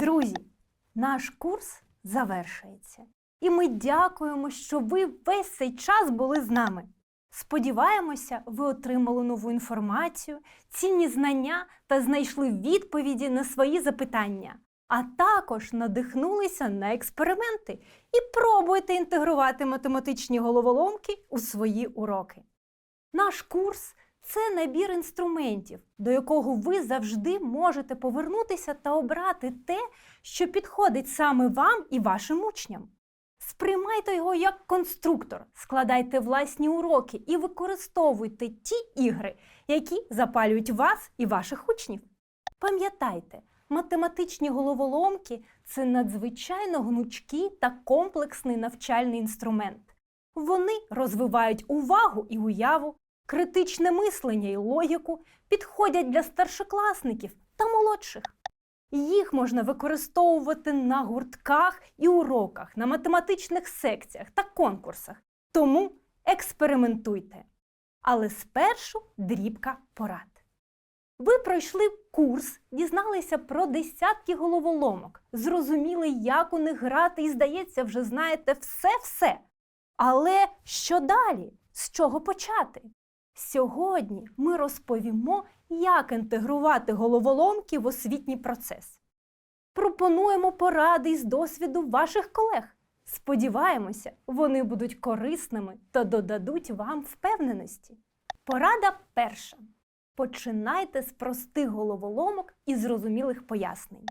Друзі, наш курс завершується. І ми дякуємо, що ви весь цей час були з нами. Сподіваємося, ви отримали нову інформацію, цінні знання та знайшли відповіді на свої запитання, а також надихнулися на експерименти і пробуйте інтегрувати математичні головоломки у свої уроки. Наш курс це набір інструментів, до якого ви завжди можете повернутися та обрати те, що підходить саме вам і вашим учням. Сприймайте його як конструктор, складайте власні уроки і використовуйте ті ігри, які запалюють вас і ваших учнів. Пам'ятайте, математичні головоломки це надзвичайно гнучкий та комплексний навчальний інструмент. Вони розвивають увагу і уяву, критичне мислення і логіку, підходять для старшокласників та молодших. Їх можна використовувати на гуртках і уроках, на математичних секціях та конкурсах. Тому експериментуйте. Але спершу дрібка порад. Ви пройшли курс, дізналися про десятки головоломок, зрозуміли, як у них грати, і, здається, вже знаєте все-все. Але що далі? З чого почати? Сьогодні ми розповімо, як інтегрувати головоломки в освітній процес. Пропонуємо поради із досвіду ваших колег. Сподіваємося, вони будуть корисними та додадуть вам впевненості. Порада перша. Починайте з простих головоломок і зрозумілих пояснень.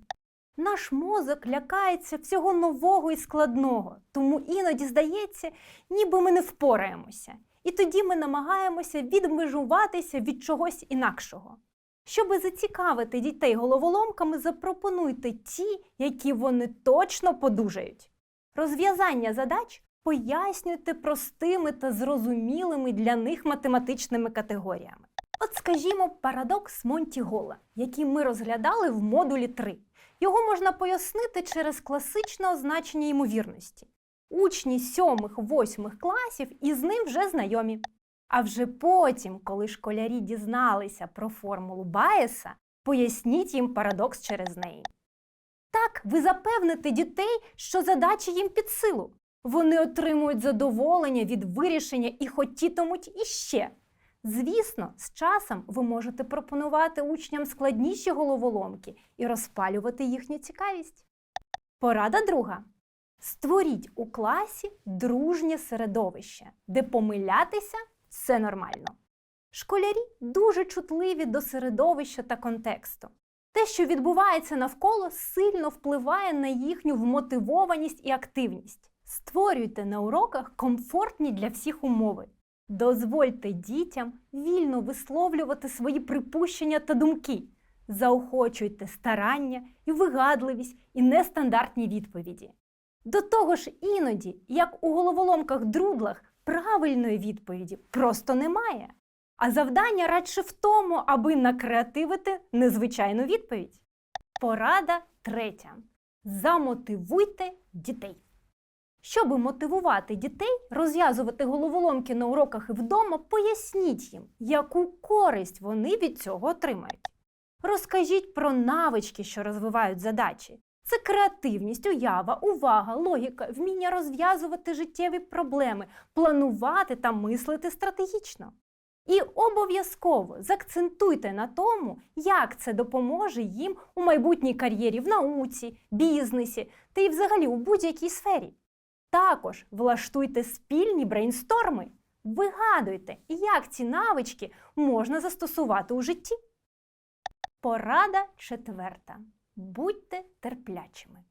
Наш мозок лякається всього нового і складного, тому іноді здається, ніби ми не впораємося. І тоді ми намагаємося відмежуватися від чогось інакшого. Щоби зацікавити дітей головоломками, запропонуйте ті, які вони точно подужають. Розв'язання задач пояснюйте простими та зрозумілими для них математичними категоріями. От, скажімо, парадокс Монті Гола, який ми розглядали в модулі 3. Його можна пояснити через класичне означення ймовірності. Учні сьомих-восьмих класів із ним вже знайомі. А вже потім, коли школярі дізналися про формулу Байеса, поясніть їм парадокс через неї. Так, ви запевните дітей, що задача їм під силу. Вони отримують задоволення від вирішення і хотітимуть іще. Звісно, з часом ви можете пропонувати учням складніші головоломки і розпалювати їхню цікавість. Порада друга. Створіть у класі дружнє середовище, де помилятися все нормально. Школярі дуже чутливі до середовища та контексту. Те, що відбувається навколо, сильно впливає на їхню вмотивованість і активність. Створюйте на уроках комфортні для всіх умови. Дозвольте дітям вільно висловлювати свої припущення та думки. Заохочуйте старання і вигадливість і нестандартні відповіді. До того ж, іноді, як у головоломках друдлах, правильної відповіді просто немає. А завдання радше в тому, аби накреативити незвичайну відповідь. Порада третя. Замотивуйте дітей. Щоби мотивувати дітей розв'язувати головоломки на уроках і вдома, поясніть їм, яку користь вони від цього отримають. Розкажіть про навички, що розвивають задачі. Це креативність, уява, увага, логіка, вміння розв'язувати життєві проблеми, планувати та мислити стратегічно. І обов'язково закцентуйте на тому, як це допоможе їм у майбутній кар'єрі в науці, бізнесі та й взагалі у будь-якій сфері. Також влаштуйте спільні брейнсторми, вигадуйте, як ці навички можна застосувати у житті. Порада четверта. Будьте терплячими.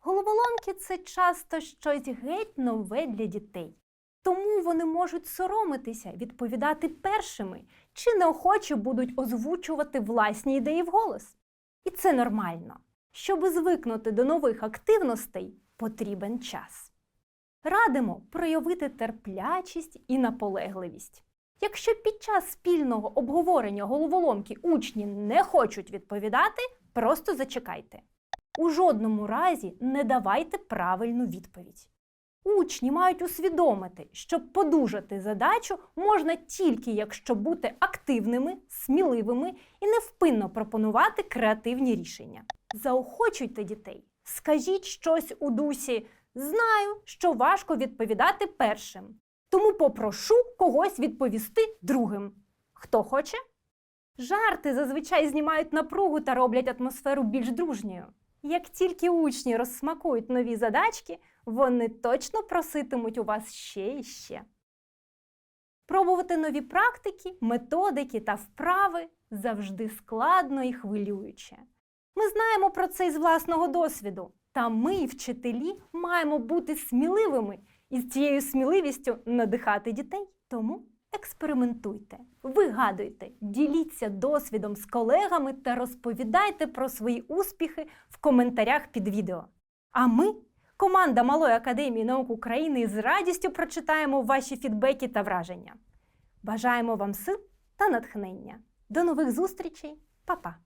Головоломки це часто щось геть нове для дітей. Тому вони можуть соромитися, відповідати першими чи неохоче будуть озвучувати власні ідеї вголос. І це нормально. Щоби звикнути до нових активностей, потрібен час. Радимо проявити терплячість і наполегливість. Якщо під час спільного обговорення головоломки учні не хочуть відповідати, просто зачекайте. У жодному разі не давайте правильну відповідь. Учні мають усвідомити, що подужати задачу можна тільки якщо бути активними, сміливими і невпинно пропонувати креативні рішення. Заохочуйте дітей. Скажіть щось у дусі. Знаю, що важко відповідати першим. Тому попрошу когось відповісти другим. Хто хоче? Жарти зазвичай знімають напругу та роблять атмосферу більш дружньою. Як тільки учні розсмакують нові задачки, вони точно проситимуть у вас ще і ще. Пробувати нові практики, методики та вправи завжди складно і хвилююче. Ми знаємо про це із власного досвіду, та ми, вчителі, маємо бути сміливими і з цією сміливістю надихати дітей. Тому експериментуйте, вигадуйте, діліться досвідом з колегами та розповідайте про свої успіхи в коментарях під відео. А ми, команда Малої академії наук України, з радістю прочитаємо ваші фідбеки та враження. Бажаємо вам сил та натхнення. До нових зустрічей, Па-па!